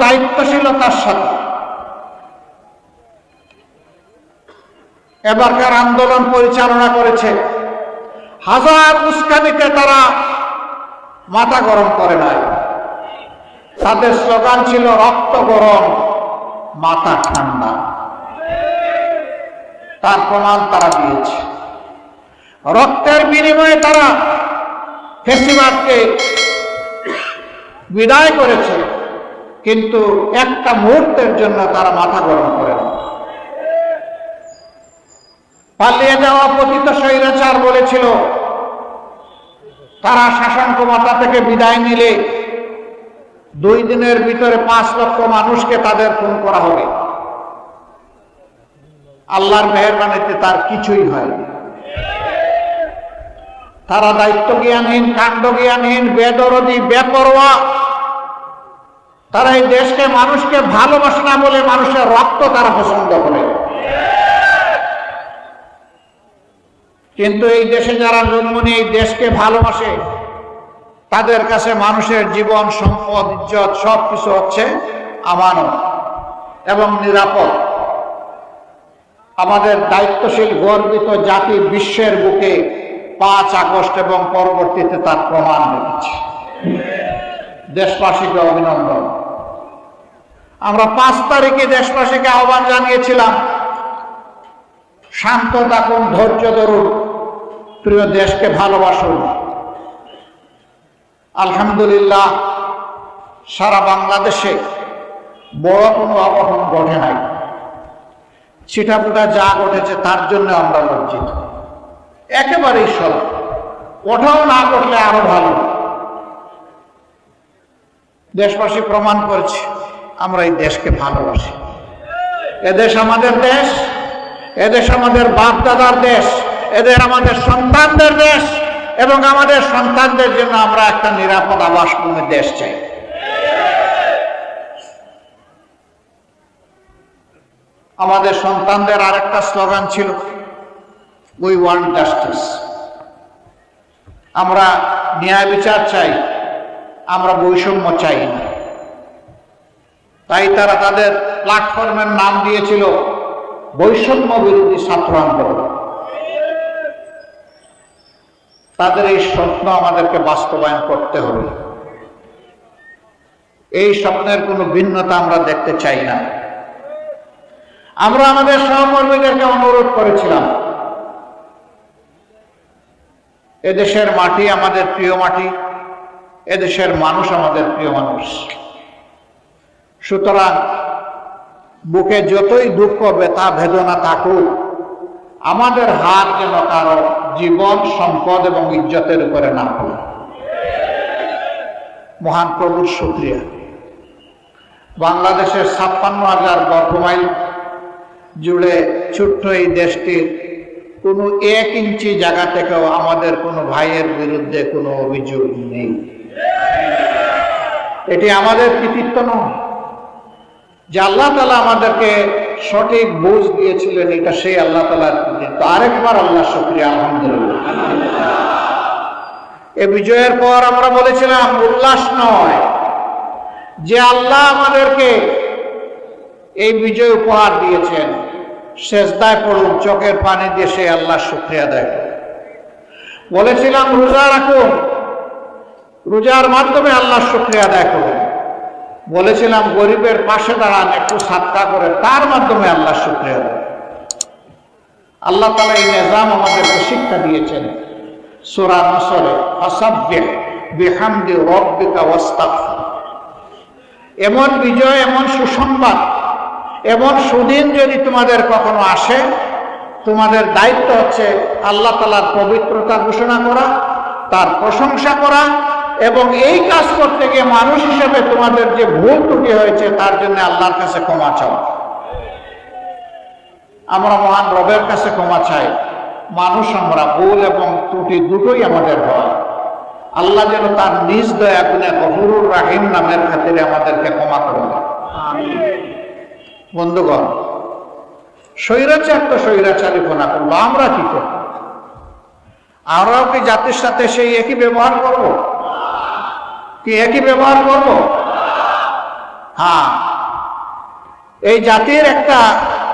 দায়িত্বশীলতার সাথে। এবারকার আন্দোলন পরিচালনা করেছে। হাজার উস্কানিতে তারা মাথা গরম করে নাই। তাদের স্লোগান ছিল, রক্ত গরম, মাথা ঠান্ডা। তার প্রমাণ তারা দিয়েছে। রক্তের বিনিময়ে তারা ফেসিবাদকে বিদায় করেছে। কিন্তু একটা মুহূর্তের জন্য তারা মাথা গরম করে পালিয়ে যাওয়া পতিত স্বৈরাচার বলেছিল, তারা শাসন ক্ষমতা থেকে বিদায় নিলে দুই দিনের ভিতরে পাঁচ লক্ষ মানুষকে তাদের খুন করা হবে। আল্লাহর মেহরবানিতে তার কিছুই হয়নি তারা দায়িত্ব জ্ঞানহীন কাণ্ড জ্ঞানহীন বেদরদি, বেপরোয়া তারা এই দেশকে মানুষকে ভালোবাসে না বলে মানুষের রক্ত তারা পছন্দ করে। কিন্তু এই দেশে যারা জন্ম নিয়ে এই দেশকে ভালোবাসে, তাদের কাছে মানুষের জীবন, সম্পদ, ইজ্জত সব কিছু হচ্ছে আমানত এবং নিরাপদ। আমাদের দায়িত্বশীল, গর্বিত জাতি বিশ্বের বুকে পাঁচ আগস্ট এবং পরবর্তীতে তার প্রমাণ রেখেছে দেশবাসীকে অভিনন্দন। আমরা পাঁচ তারিখে দেশবাসীকে আহ্বান জানিয়েছিলাম শান্ত থাকুন ধৈর্য ধরুন, প্রিয় দেশকে ভালোবাসুন। আলহামদুলিল্লাহ, সারা বাংলাদেশে বড় কোনো অঘটন ঘটে নাই। ছিটাপুটা যা ঘটেছে তার জন্য আমরা লজ্জিত। একেবারেই সব ওঠাও না ঘটলে আরও ভালো। দেশবাসী প্রমাণ করেছে আমরা এই দেশকে ভালোবাসি। এদেশ আমাদের দেশ, এদেশ আমাদের বাপ দাদার দেশ, এদের আমাদের সন্তানদের দেশ, এবং আমাদের সন্তানদের জন্য আমরা একটা নিরাপদ আবাসভূমি দেশ চাই। আমাদের সন্তানদের আরেকটা স্লোগান ছিল উই ওয়ান্ট জাস্টিস আমরা ন্যায় বিচার চাই, আমরা বৈষম্য চাই না। তাই তারা তাদের প্ল্যাটফর্মের নাম দিয়েছিল বৈষম্য বিরোধী ছাত্র আন্দোলন। তাদের এই স্বপ্ন আমাদেরকে বাস্তবায়ন করতে হবে। এই স্বপ্নের কোনো ভিন্নতা আমরা দেখতে চাই না। আমরা আমাদের সহকর্মীদেরকে অনুরোধ করেছিলাম, এদেশের মাটি আমাদের প্রিয় মাটি, এদেশের মানুষ আমাদের প্রিয় মানুষ। সুতরাং বুকে যতই দুঃখ ব্যথা বেদনা থাকুক। আমাদের হাত যেন কারও জীবন, সম্পদ এবং ইজ্জতের উপরে না পড়ে। মহান প্রভুর শুক্রিয়া। বাংলাদেশের ছাপ্পান্ন হাজার বর্গমাইল জুড়ে ছোট্ট এই দেশটির কোনো এক ইঞ্চি জায়গা থেকেও আমাদের কোনো ভাইয়ের বিরুদ্ধে কোনো অভিযোগ নেই। এটি আমাদের কৃতিত্ব নয়। যে আল্লাহ তালা আমাদেরকে সঠিক বুঝ দিয়েছিলেন, এটা সেই আল্লাহ তালার কৃতিত্ব আরেকবার আল্লাহ শুক্রিয়া, আলহামদুলিল্লাহ। এ বিজয়ের পর আমরা বলেছিলাম, উল্লাস নয়। যে আল্লাহ আমাদেরকে এই বিজয় উপহার দিয়েছেন শেষদায় পড়ুন, চোখের পানি দিয়ে সে আল্লাহ শুক্রিয়া দেয় বলেছিলাম, রোজা রাখুন। রোজার মাধ্যমে আল্লাহ শুক্রিয়া আদায় করুন। বলেছিলাম, গরিবের পাশে দাঁড়ান, একটু সাতটা করে। তার মাধ্যমে আল্লাহ শুক্রিয়া আল্লাহ তালা এই নিজাম আমাদেরকে শিক্ষা দিয়েছেন। সোরা নসরে অসাব্যে বিহামদি এমন বিজয়, এমন সুসংবাদ, এমন সুদিন যদি তোমাদের কখনো আসে, তোমাদের দায়িত্ব হচ্ছে আল্লাহ তালার পবিত্রতা ঘোষণা করা, তার প্রশংসা করা এবং এই কাজ করতে গিয়ে মানুষ হিসেবে তোমাদের যে ভুল ত্রুটি হয়েছে, তার জন্য আল্লাহর কাছে ক্ষমা চাও। আমরা মহান রবের কাছে ক্ষমা চাই। মানুষ আমরা, ভুল এবং ত্রুটি দুটোই আমাদের হয়। আল্লাহ যেন তার নিজ দয়া গুণে গফুরুর রাহিম নামের খাতিরে আমাদেরকে ক্ষমা করে বন্ধুগণ, স্বৈরাচার তো স্বৈরাচারী না করব। আমরা কি করব? আমরাও কি জাতির সাথে সেই একই ব্যবহার করব? কি একই ব্যবহার করব? হ্যাঁ। এই জাতির একটা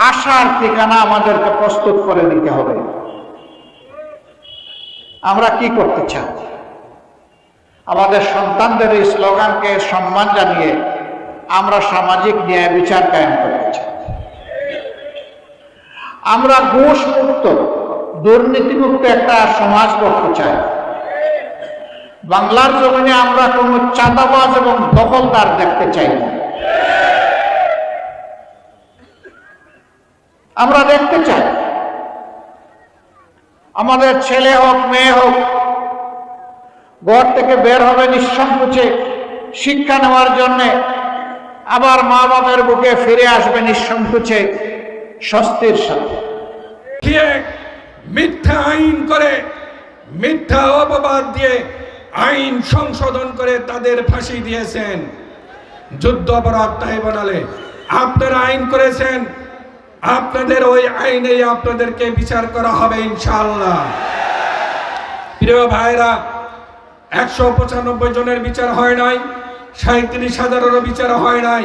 আশার ঠিকানা আমাদেরকে প্রস্তুত করে নিতে হবে। আমরা কি করতে চাই? আমাদের সন্তানদের এই স্লোগানকে সম্মান জানিয়ে আমরা সামাজিক ন্যায় বিচার কায়েম করতে চাই। আমরা ঘুষ মুক্ত দুর্নীতিমুক্ত একটা সমাজ করতে চাই। বাংলার জমিনে আমরা কোন চাঁদাবাজ এবং দখলদার দেখতে চাই না। আমরা দেখতে চাই। আমাদের ছেলে হোক, মেয়ে হোক, ঘর থেকে বের হবে নিঃসংকোচে শিক্ষা নেওয়ার জন্য, আবার মা বাবার বুকে ফিরে আসবে নিঃসংকোচে স্বস্তির সাথে। মিথ্যা আইন করে, মিথ্যা অপবাদ দিয়ে আইন সংশোধন করে তাদের ফাঁসি দিয়েছেন। যুদ্ধ অপরাধ ট্রাইব্যুনালে। আপনারা আইন করেছেন। আপনাদের ওই আইনেই আপনাদেরকে বিচার করা হবে ইনশাআল্লাহ। প্রিয় ভাইরা, একশো পঁচানব্বই জনের বিচার হয় নাই সাঁত্রিশ হাজারেরও বিচার হয় নাই।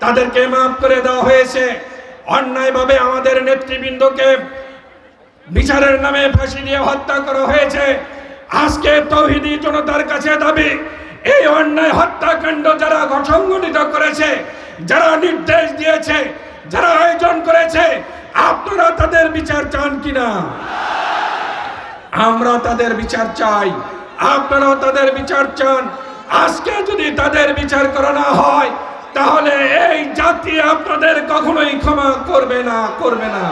তাদেরকে মাফ করে দেওয়া হয়েছে। অন্যায়ভাবে আমাদের নেতৃবৃন্দকে বিচারের নামে ফাঁসি দিয়ে হত্যা করা হয়েছে। আজকে তৌহিদি জনতার কাছে দাবি, এই অন্যায় হত্যাকাণ্ড যারা সংগঠিত করেছে, যারা নির্দেশ দিয়েছে, যারা আয়োজন করেছে, আপনারা তাদের বিচার চান কিনা? আমরা তাদের বিচার চাই, আপনারাও তাদের বিচার চান। আজকে যদি তাদের বিচার করা না হয়, তাহলে এই জাতি আপনাদের কখনোই ক্ষমা করবে না করবে না।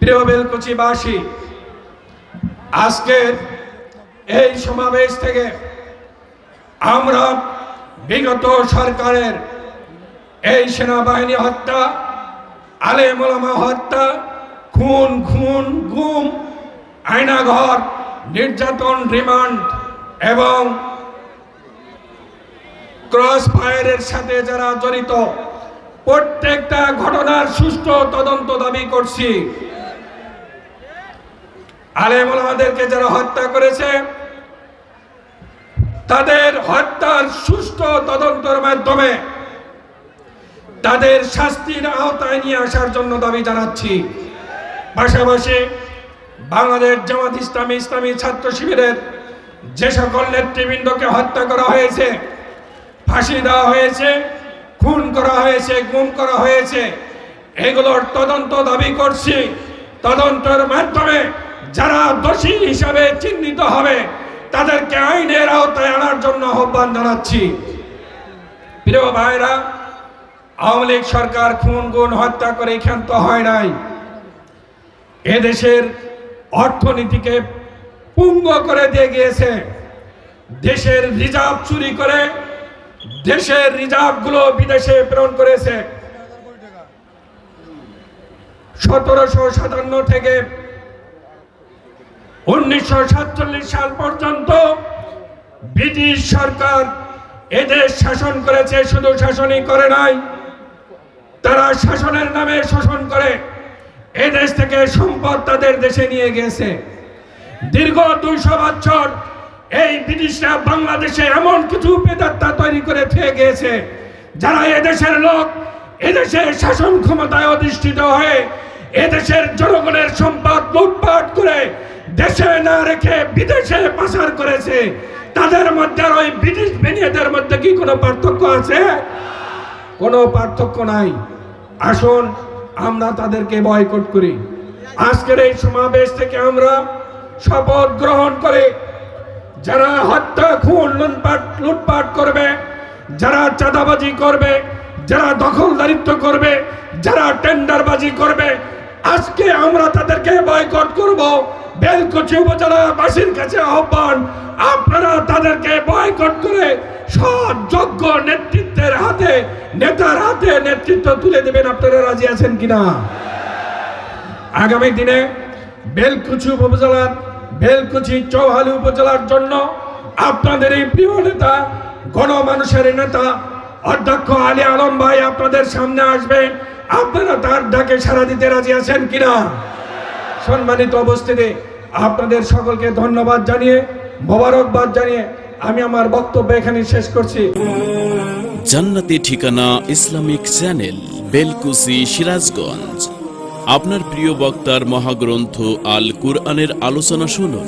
প্রিয় বেলকুচিবাসী আজকের এই সমাবেশ থেকে আমরা বিগত সরকারের এই সেনাবাহিনী হত্যা আলেমা হত্যা, খুন খুন, গুম, আয়নাঘর, নির্যাতন, রিমান্ড এবং ক্রস ফায়ারের সাথে যারা জড়িত, প্রত্যেকটা ঘটনার সুষ্ঠু তদন্ত দাবি করছি। আলেম আমাদেরকে যারা হত্যা করেছে, তাদের হত্যার সুষ্ঠু তদন্তের মাধ্যমে তাদের শাস্তির আওতায় নিয়ে আসার জন্য দাবি জানাচ্ছি। পাশাপাশি বাংলাদেশ জামাত ইসলামী ইসলামী ছাত্র শিবিরের যে সকল নেতৃবৃন্দকে হত্যা করা হয়েছে, ফাঁসি দেওয়া হয়েছে, খুন করা হয়েছে, গুম করা হয়েছে, এগুলোর তদন্ত দাবি করছি। তদন্তের মাধ্যমে যারা দোষী হিসাবে চিহ্নিত হবে, তাদেরকে আইনের আওতায় আনার জন্য আহ্বান জানাচ্ছি। প্রিয় ভাইরা, আওয়ামী লীগ সরকার খুন, গুণ, হত্যা করে ক্ষান্ত হয় নাই। এদেশের অর্থনীতিকে পুঙ্গ করে দিয়ে গিয়েছে। দেশের রিজার্ভ চুরি করে দেশের রিজার্ভগুলো বিদেশে প্রেরণ করেছে। সতেরোশো সাতান্ন থেকে উনিশশো সাতচল্লিশ সাল পর্যন্ত ব্রিটিশ সরকার এদেশ শাসন করেছে, শুধু শাসনই করে নাই, তারা শাসনের নামে শোষণ করে এদেশ থেকে সম্পদ তাদের দেশে নিয়ে গেছে। দীর্ঘ দুইশো বছর এই ব্রিটিশরা বাংলাদেশে এমন কিছু বেদাত্তা তৈরি করে থেকে গিয়েছে, যারা এদেশের লোক, এদেশের শাসন ক্ষমতায় অধিষ্ঠিত হয়ে এদেশের জনগণের সম্পদ লুটপাট করে দেশে না রেখে বিদেশে পাচার করেছে, তাদের মধ্যে ওই ব্রিটিশ বেনিয়াদের মধ্যে কি কোনো পার্থক্য আছে? কোনো পার্থক্য নাই। আসুন, আমরা তাদেরকে বয়কট করি। আজকের এই সমাবেশ থেকে আমরা শপথ গ্রহণ করে। যারা হত্যা, খুন, লুটপাট লুটপাট করবে, যারা চাঁদাবাজি করবে, যারা দখলদারিত্ব করবে, যারা টেন্ডারবাজি করবে, আজকে আমরা তাদেরকে বয়কট করব। বেলকুচি উপজেলাবাসীর কাছে আহ্বান, আপনারা তাদেরকে বয়কট করে সৎ, যোগ্য নেতৃত্বের হাতে, নেতার হাতে নেতৃত্ব তুলে দেবেন। আপনারা রাজি আছেন কিনা? আগামী দিনে বেলকুচি উপজেলার, বেলকুচি চৌহালি উপজেলার জন্য আপনাদের এই প্রিয় নেতা, গণমানুষের নেতা, অধ্যক্ষ আলী আলম ভাই আপনাদের সামনে আসবেন আপনারা তার ডাকে সাড়া দিতে রাজি আছেন কিনা? সম্মানিত উপস্থিতি। আপনাদের সকলকে ধন্যবাদ জানিয়ে, মোবারকবাদ জানিয়ে আমি আমার বক্তব্য এখানে শেষ করছি। জান্নাতি ঠিকানা ইসলামিক চ্যানেল, বেলকুসি, সিরাজগঞ্জ। আপনার প্রিয় বক্তার মহাগ্রন্থ আল কুরআনের আলোচনা শুনুন।